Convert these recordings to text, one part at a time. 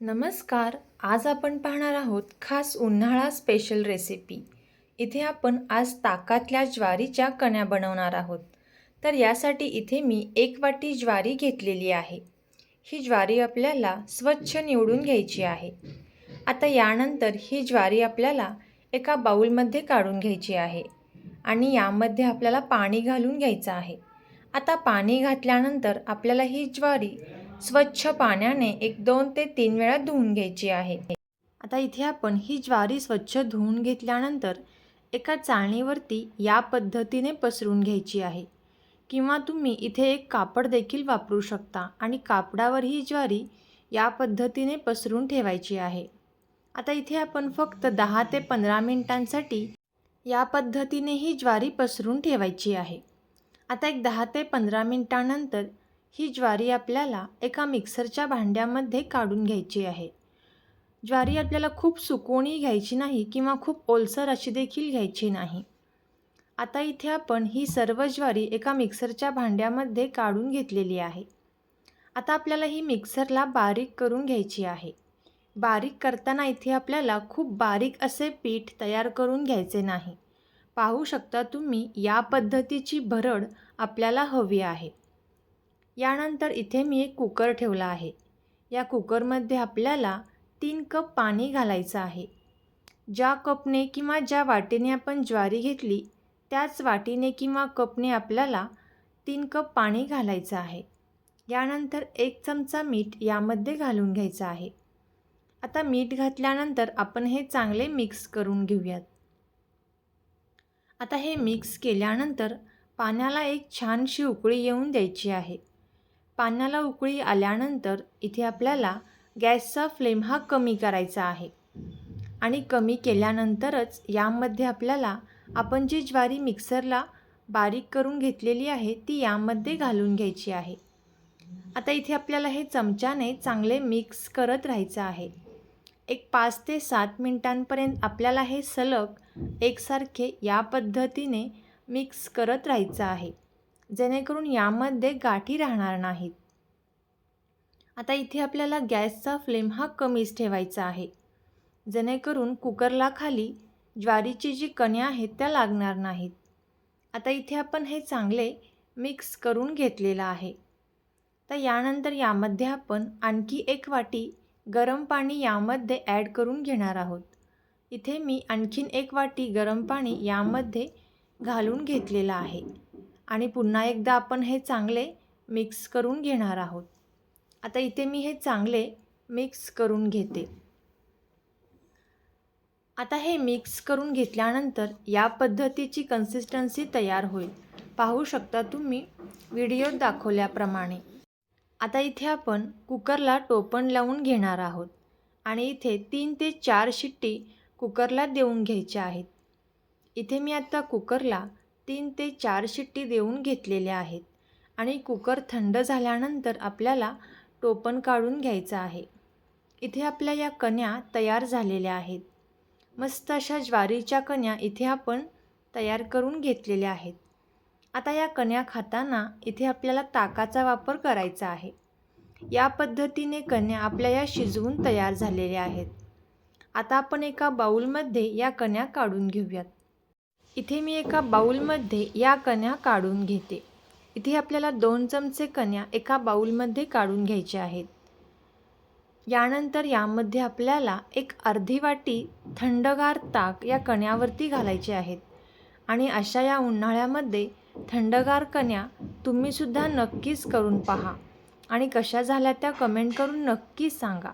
नमस्कार आज आपण पाहणार आहोत खास उन्हाळा स्पेशल रेसिपी इथे आपण आज ताकातल्या ज्वारीच्या कण्या बनवणार आहोत. तर यासाठी इथे मी एक वाटी ज्वारी घेतलेली आहे. ही ज्वारी आपल्याला स्वच्छ निवडून घ्यायची आहे. आता यानंतर ही ज्वारी आपल्याला एका बाऊलमध्ये काढून घ्यायची आहे आणि यामध्ये आपल्याला पाणी घालून घ्यायचं आहे. आता पाणी घातल्यानंतर आपल्याला ही ज्वारी स्वच्छ पाण्याने एक दोन ते तीन वेळा धुवून घ्यायची आहे. आता इथे आपण ही ज्वारी स्वच्छ धुवून घेतल्यानंतर एका चाळणीवरती या पद्धतीने पसरून घ्यायची आहे. किंवा तुम्ही इथे एक कापड देखील वापरू शकता आणि कापडावर ही ज्वारी या पद्धतीने पसरून ठेवायची आहे. आता इथे आपण फक्त दहा ते पंधरा मिनिटांसाठी या पद्धतीने ही ज्वारी पसरून ठेवायची आहे. आता एक दहा ते पंधरा मिनिटानंतर ही ज्वारी आपल्याला एका मिक्सरच्या भांड्यामध्ये काढून घ्यायची आहे. ज्वारी आपल्याला खूप सुकवणी घ्यायची नाही किंवा खूप ओलसर अशी देखील घ्यायची नाही. आता इथे आपण ही सर्व ज्वारी एका मिक्सरच्या भांड्यामध्ये काढून घेतलेली आहे. आता आपल्याला ही मिक्सरला बारीक करून घ्यायची आहे. बारीक करताना इथे आपल्याला खूप बारीक असे पीठ तयार करून घ्यायचे नाही. पाहू शकता तुम्ही या पद्धतीची भरड आपल्याला हवी आहे. यानंतर इथे मी एक कुकर ठेवला आहे. या कुकरमध्ये आपल्याला तीन कप पाणी घालायचं आहे. ज्या कपने किंवा ज्या वाटीने आपण ज्वारी घेतली त्याच वाटीने किंवा कपने आपल्याला तीन कप पाणी घालायचं आहे. यानंतर एक चमचा मीठ यामध्ये घालून घ्यायचं आहे. आता मीठ घातल्यानंतर आपण हे चांगले मिक्स करून घेऊयात. आता हे मिक्स केल्यानंतर पाण्याला एक छानशी उकळी येऊन द्यायची आहे. पाण्याला उकळी आल्यानंतर इथे आपल्याला गॅसचा फ्लेम हा कमी करायचा आहे. आणि कमी केल्यानंतरच यामध्ये आपल्याला आपण जी ज्वारी मिक्सरला बारीक करून घेतलेली आहे ती यामध्ये घालून घ्यायची आहे. आता इथे आपल्याला हे चमच्याने चांगले मिक्स करत राहायचं आहे. एक पाच ते सात मिनिटांपर्यंत आपल्याला हे सलग एकसारखे या पद्धतीने मिक्स करत राहायचं आहे. जेणेकरून यामध्ये गाठी राहणार नाहीत. आता इथे आपल्याला गॅसचा फ्लेम हा कमीच ठेवायचा आहे. जेणेकरून कुकरला खाली ज्वारीची जी कण्या आहेत त्या लागणार नाहीत. आता इथे आपण हे चांगले मिक्स करून घेतलेलं आहे. तर यानंतर यामध्ये आपण आणखी एक वाटी गरम पाणी यामध्ये ॲड करून घेणार आहोत. इथे मी आणखीन एक वाटी गरम पाणी यामध्ये घालून घेतलेलं आहे. आणि पुन्हा एकदा आपण हे चांगले मिक्स करून घेणार आहोत. आता इथे मी हे चांगले मिक्स करून घेते. आता हे मिक्स करून घेतल्यानंतर या पद्धतीची कन्सिस्टन्सी तयार होईल. पाहू शकता तुम्ही व्हिडिओत दाखवल्याप्रमाणे. आता इथे आपण कुकरला टोपण लावून घेणार आहोत आणि इथे तीन ते चार शिट्टी कुकरला देऊन घ्यायच्या आहेत. इथे मी आता कुकरला तीन ते चार शिट्टी देऊन घेतलेल्या आहेत आणि कुकर थंड झाल्यानंतर आपल्याला टोपण काढून घ्यायचं आहे. इथे आपल्या या कण्या तयार झालेल्या आहेत. मस्त अशा ज्वारीच्या कण्या इथे आपण तयार करून घेतलेल्या आहेत. आता या कण्या खाताना इथे आपल्याला ताकाचा वापर करायचा आहे. या पद्धतीने कण्या आपल्या या शिजवून तयार झालेल्या आहेत. आता आपण एका बाऊलमध्ये या कण्या काढून घेऊयात. इथे मी एका बाऊलमध्ये या कण्या काढून घेते. इथे आपल्याला दोन चमचे कण्या एका बाऊलमध्ये काढून घ्यायच्या आहेत. यानंतर यामध्ये आपल्याला एक अर्धी वाटी थंडगार ताक या कण्यावरती घालायचे आहेत. आणि अशा या उन्हाळ्यामध्ये थंडगार कण्या तुम्हीसुद्धा नक्कीच करून पहा. आणि कशा झाल्या त्या कमेंट करून नक्कीच सांगा.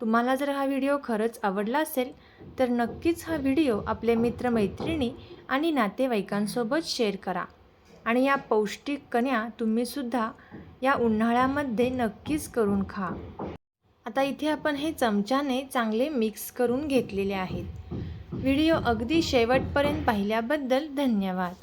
तुम्हाला जर हा व्हिडिओ खरंच आवडला असेल तर नक्कीच हा व्हिडिओ आपले मित्रमैत्रिणी आणि नातेवाईकांसोबत शेअर करा. आणि या पौष्टिक कण्या तुम्हीसुद्धा या उन्हाळ्यामध्ये नक्कीच करून खा. आता इथे आपण हे चमच्याने चांगले मिक्स करून घेतलेले आहेत. व्हिडिओ अगदी शेवटपर्यंत पाहिल्याबद्दल धन्यवाद.